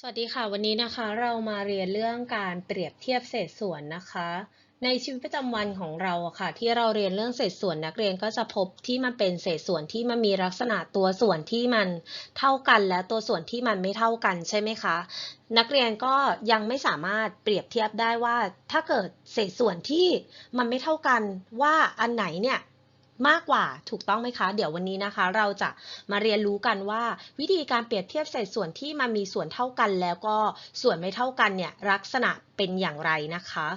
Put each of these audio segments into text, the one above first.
สวัสดีค่ะ วันนี้นะคะเรามาเรียนเรื่องการเปรียบเทียบเศษส่วนนะคะ ในชีวิตประจำวันของเราค่ะ ที่เราเรียนเรื่องเศษส่วนนักเรียนก็จะพบที่มันเป็นเศษส่วนที่มันมีลักษณะตัวส่วนที่มันเท่ากัน และตัวส่วนที่มันไม่เท่ากันใช่ไหมคะ นักเรียนก็ยังไม่สามารถเปรียบเทียบได้ว่า ถ้าเกิดเศษส่วนที่มันไม่เท่ากันว่าอันไหนเนี่ย มากกว่าถูกต้องไหมคะ เดี๋ยววันนี้นะคะ เราจะมาเรียนรู้กันว่า วิธีการเปรียบเทียบเศษส่วนที่มันมีส่วนเท่ากันแล้วก็ส่วนไม่เท่ากันเนี่ยลักษณะเป็นอย่างไรนะคะ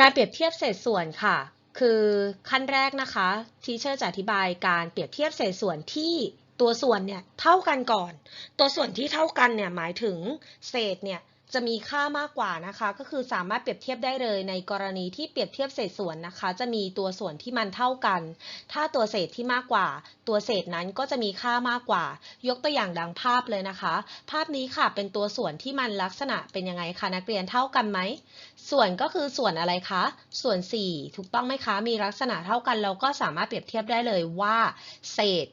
การเปรียบเทียบเศษส่วนค่ะ คือขั้นแรกนะคะทีเชอร์จะอธิบายการเปรียบเทียบเศษส่วนที่ตัวส่วนเนี่ยเท่ากันก่อน ตัวส่วนที่เท่ากันเนี่ยหมายถึงเศษเนี่ย จะมีค่ามากกว่านะคะ ก็คือสามารถเปรียบเทียบได้เลย ในกรณีที่เปรียบเทียบเศษส่วนนะคะ จะมีตัวส่วนที่มันเท่ากัน ถ้าตัวเศษที่มากกว่า ตัวเศษนั้นก็จะมีค่ามากกว่า ยกตัวอย่างดังภาพเลยนะคะ ภาพนี้ค่ะเป็นตัวส่วนที่มันลักษณะเป็นยังไงคะนักเรียนเท่ากันไหมส่วนก็คือส่วนอะไรคะ ส่วน 4 ถูกต้องไหมคะ มีลักษณะเท่ากันเราก็สามารถเปรียบเทียบได้เลยว่า เศษ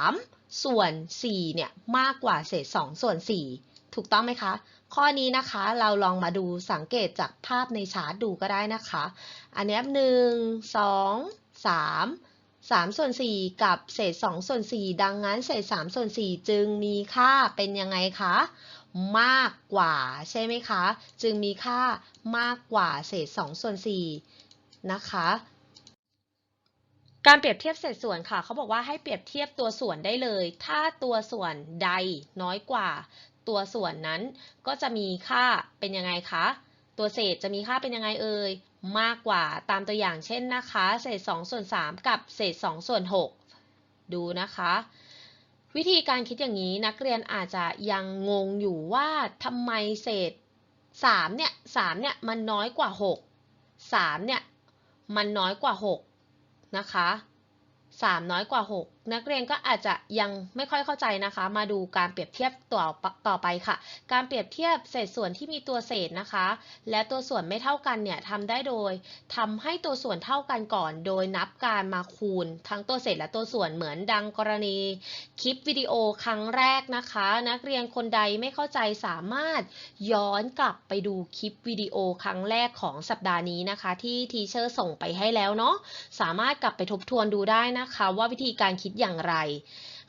3 ส่วน 4 เนี่ยมากกว่าเศษ 2 ส่วน 4 ถูกต้องไหมคะ ข้อนี้นะคะเราลองมาดูสังเกตจากภาพในชาร์ตดูก็ได้นะคะ อันนี้หนึ่งสองสามสามส่วนสี่กับเศษสองส่วนสี่ดังนั้นเศษสามส่วนสี่จึงมีค่าเป็นยังไงคะมากกว่าใช่ไหมคะ จึงมีค่ามากกว่าเศษสองส่วนสี่นะคะ การเปรียบเทียบเศษส่วนค่ะ เขาบอกว่าให้เปรียบเทียบตัวส่วนได้เลย ถ้าตัวส่วนใดน้อยกว่า ตัวส่วนนั้นก็จะมีค่าเป็นยังไงคะ ตัวเศษจะมีค่าเป็นยังไงเอ่ย มากกว่าตามตัวอย่างเช่นนะคะ เศษ2ส่วน3กับเศษ2ส่วน6ดูนะคะ วิธีการคิดอย่างนี้นักเรียนอาจจะยังงงอยู่ว่าทำไมเศษ3เนี่ย3เนี่ยมันน้อยกว่า 6 3เนี่ยมันน้อยกว่า 6 นะคะ 3 น้อยกว่า 6นักเรียนก็อาจจะยังไม่ค่อยเข้าใจนะคะ มาดูการเปรียบเทียบต่อต่อไปค่ะ การเปรียบเทียบเศษส่วนที่มีตัวเศษนะคะ และตัวส่วนไม่เท่ากันเนี่ยทำได้โดยทำให้ตัวส่วนเท่ากันก่อน โดยนับการมาคูณ ทั้งตัวเศษและตัวส่วนเหมือนดังกรณี คลิปวิดีโอครั้งแรกนะคะ นักเรียนคนใดไม่เข้าใจสามารถย้อนกลับไปดูคลิปวิดีโอครั้งแรกของสัปดาห์นี้นะคะ ที่ทีเชอร์ส่งไปให้แล้วเนาะสามารถกลับไปทบทวนดูได้นะคะ ว่าวิธีการคิดดอย่างไร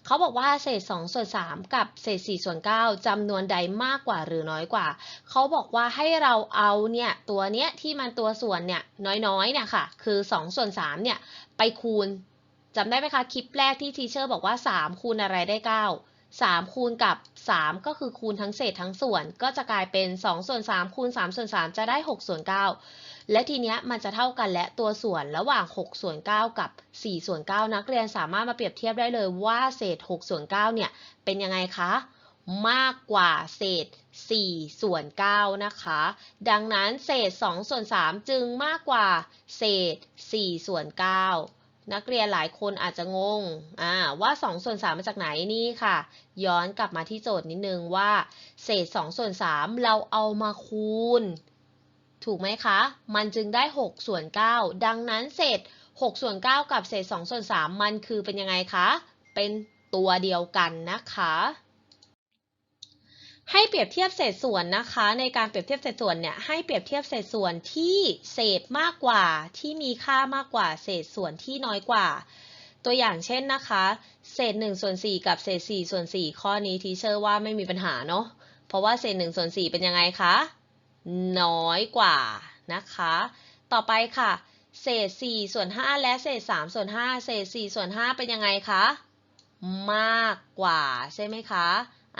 เขาบอกว่าเศษ 2 ส่วน 3 กับเศษ 4 ส่วน 9จำนวนใดมากกว่าหรือน้อยกว่า เขาบอกว่าให้เราเอาเนี่ยตัวเนี้ยที่มันตัวส่วนเนี่ยน้อยๆเนี่ยค่ะ คือ 2 ส่วน3เนี่ยไปคูณจำได้ไหมคะ คลิปแรกที่ทีเชอร์บอกว่า 3 คูณอะไรได้ 9 3 คูณกับ 3 ก็คือคูณทั้งเศษทั้งส่วน ก็จะกลายเป็น 2 ส่วน 3 คูณ 3 ส่วน 3 จะได้ 6 ส่วน 9 และทีเนี้ยมันจะเท่ากันและตัวส่วนระหว่าง6ส่วน9กับ4ส่วน9นักเรียนสามารถมาเปรียบเทียบได้เลยว่าเศษ6ส่วน9เนี่ยเป็นยังไงคะมากกว่าเศษ 4 ส่วน 9 นะคะ ดังนั้นเศษ 2 ส่วน 3 จึงมากกว่าเศษ 4 ส่วน 9 นักเรียนหลายคนอาจจะงงว่า 2 ส่วน 3 มาจากไหนนี่ค่ะ ย้อนกลับมาที่โจทย์นิดนึงว่า เศษ 2 ส่วน 3 เราเอามาคูณ ถูกไหมคะ มันจึงได้ 6 ส่วน 9 ดังนั้นเศษ 6 ส่วน 9 กับเศษ 2 ส่วน 3 มันคือเป็นยังไงคะ เป็นตัวเดียวกันนะคะ ให้เปรียบเทียบเศษส่วนนะคะ ในการเปรียบเทียบเศษส่วนเนี่ย ให้เปรียบเทียบเศษส่วนที่เศษมากกว่าที่มีค่ามากกว่า เศษส่วนที่น้อยกว่า ตัวอย่างเช่นนะคะ เศษ1ส่วน4กับเศษ4ส่วน4ข้อนี้ทีเชอร์ว่าไม่มีปัญหาเนาะ เพราะว่าเศษ1ส่วน4เป็นยังไงคะ น้อยกว่านะคะ ต่อไปค่ะ เศษ 4 ส่วน 5 และเศษ 3 ส่วน 5 เศษ 4 ส่วน 5 เป็นยังไงคะ มากกว่าใช่ไหมคะ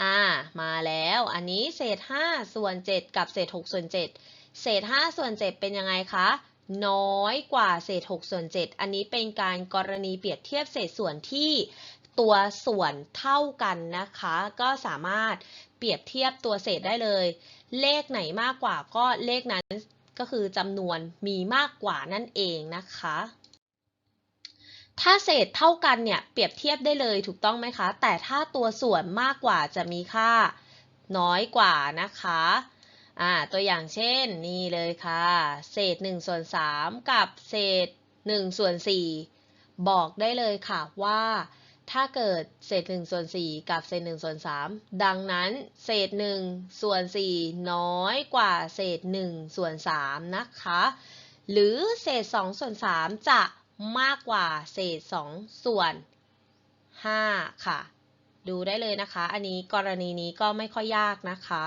อ่า มาแล้ว อันนี้เศษ 5 ส่วน 7 กับเศษ 6 ส่วน 7 เศษ 5 ส่วน 7 เป็นยังไงคะ น้อยกว่าเศษ 6 ส่วน 7 อันนี้เป็นการกรณีเปรียบเทียบเศษส่วนที่ตัวส่วนเท่ากันนะคะ ก็สามารถ ปรียบเทียบตัวเศษได้เลย เลขไหนมากกว่าก็เลขนั้นก็คือจำนวนมีมากกว่านั่นเองนะคะ ถ้าเศษเท่ากันเนี่ยเปรียบเทียบได้เลยถูกต้องไหมคะ แต่ถ้าตัวส่วนมากกว่าจะมีค่าน้อยกว่านะคะอ่าตัวอย่างเช่นนี่เลยค่ะ เศษ1ส่วน3กับเศษ1ส่วน4บอกได้เลยค่ะว่า ถ้าเกิดเศษ1ส่วน4กับเศษ1ส่วน3ดังนั้นเศษ1ส่วน4น้อยกว่าเศษ1ส่วน3นะคะ หรือเศษ2ส่วน3จะมากกว่าเศษ2ส่วน5ค่ะ ดูได้เลยนะคะ อันนี้กรณีนี้ก็ไม่ค่อยยากนะคะ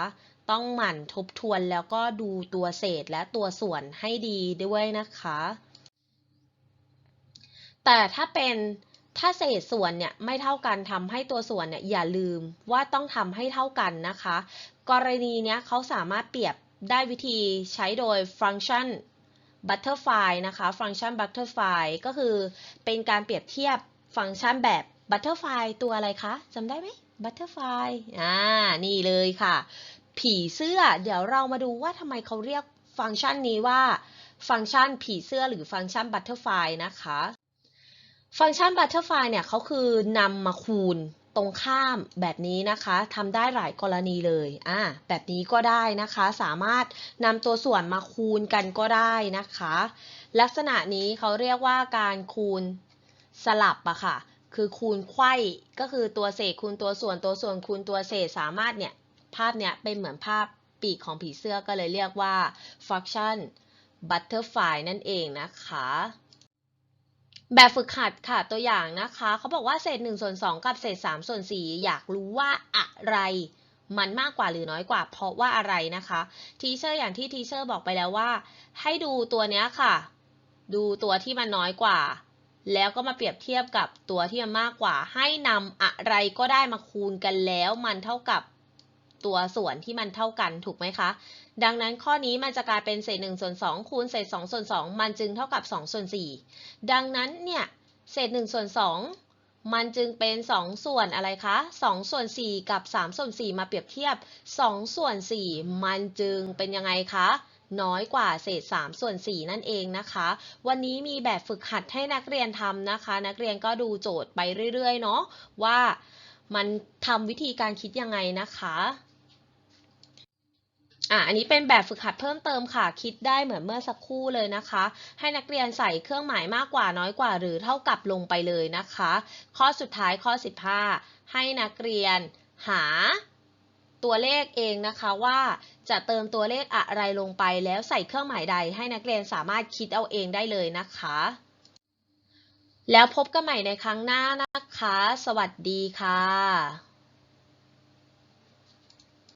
ต้องหมั่นทบทวนแล้วก็ดูตัวเศษและตัวส่วนให้ดีด้วยนะคะ แต่ถ้าเป็น ถ้าเศษส่วนเนี่ยไม่เท่ากันทำให้ตัวส่วนเนี่ยอย่าลืมว่าต้องทำให้เท่ากันนะคะ กรณีเนี้ยเขาสามารถเปรียบได้วิธีใช้โดยฟังก์ชัน butterfly นะคะ ฟังก์ชัน butterfly ก็คือเป็นการเปรียบเทียบฟังก์ชันแบบ butterfly ตัวอะไรคะจำได้ไหม butterfly อ่า นี่เลยค่ะ ผีเสื้อ เดี๋ยวเรามาดูว่าทำไมเขาเรียกฟังก์ชันนี้ว่า ฟังก์ชันผีเสื้อหรือฟังก์ชัน butterfly นะคะ ฟังก์ชัน butterfly เนี่ยเขาคือนำมาคูณตรงข้ามแบบนี้นะคะทำได้หลายกรณีเลยอ่าแบบนี้ก็ได้นะคะ สามารถนำตัวส่วนมาคูณกันก็ได้นะคะ ลักษณะนี้เขาเรียกว่าการคูณสลับอะค่ะ คือคูณไขว้ก็คือตัวเศษคูณตัวส่วนตัวส่วนคูณตัวเศษสามารถเนี่ยภาพเนี้ยเป็นเหมือนภาพปีกของผีเสื้อก็เลยเรียกว่าฟังก์ชัน butterfly นั่นเองนะคะ แบบฝึกหัดค่ะตัวอย่างนะคะเขาบอกว่าเศษ1ส่วน2กับเศษ3ส่วน4อยากรู้ว่าอะไรมันมากกว่าหรือน้อยกว่า เพราะว่าอะไรนะคะทีเชอร์อย่างที่ทีเชอร์บอกไปแล้วว่า ให้ดูตัวเนี้ยค่ะ ดูตัวที่มันน้อยกว่า แล้วก็มาเปรียบเทียบกับตัวที่มันมากกว่า ให้นำอะไรก็ได้มาคูณกันแล้ว มันเท่ากับ ตัวส่วนที่มันเท่ากันถูกไหมคะ ดังนั้นข้อนี้มันจะกลายเป็นเศษ1ส่วน2คูณเศษ2ส่วน2มันจึงเท่ากับ2ส่วน4ดังนั้นเนี่ยเศษ1ส่วน2มันจึงเป็น 2 ส่วนอะไรคะ2ส่วน4กับ3ส่วน4มาเปรียบเทียบ 2 ส่วน 4 มันจึงเป็นยังไงคะน้อยกว่าเศษ 3 ส่วน 4 นั่นเองนะคะ วันนี้มีแบบฝึกหัดให้นักเรียนทำนะคะ นักเรียนก็ดูโจทย์ไปเรื่อยๆ เนาะว่ามันทำวิธีการคิดยังไงนะคะ อะอันนี้เป็นแบบฝึกหัดเพิ่มเติมค่ะ คิดได้เหมือนเมื่อสักครู่เลยนะคะ ให้นักเรียนใส่เครื่องหมายมากกว่าน้อยกว่า หรือเท่ากับลงไปเลยนะคะ ข้อสุดท้ายข้อ 15 ให้นักเรียนหาตัวเลขเองนะคะว่าจะเติมตัวเลขอะไรลงไปแล้วใส่เครื่องหมายใด ให้นักเรียนสามารถคิดเอาเองได้เลยนะคะ แล้วพบกันใหม่ในครั้งหน้านะคะ สวัสดีค่ะ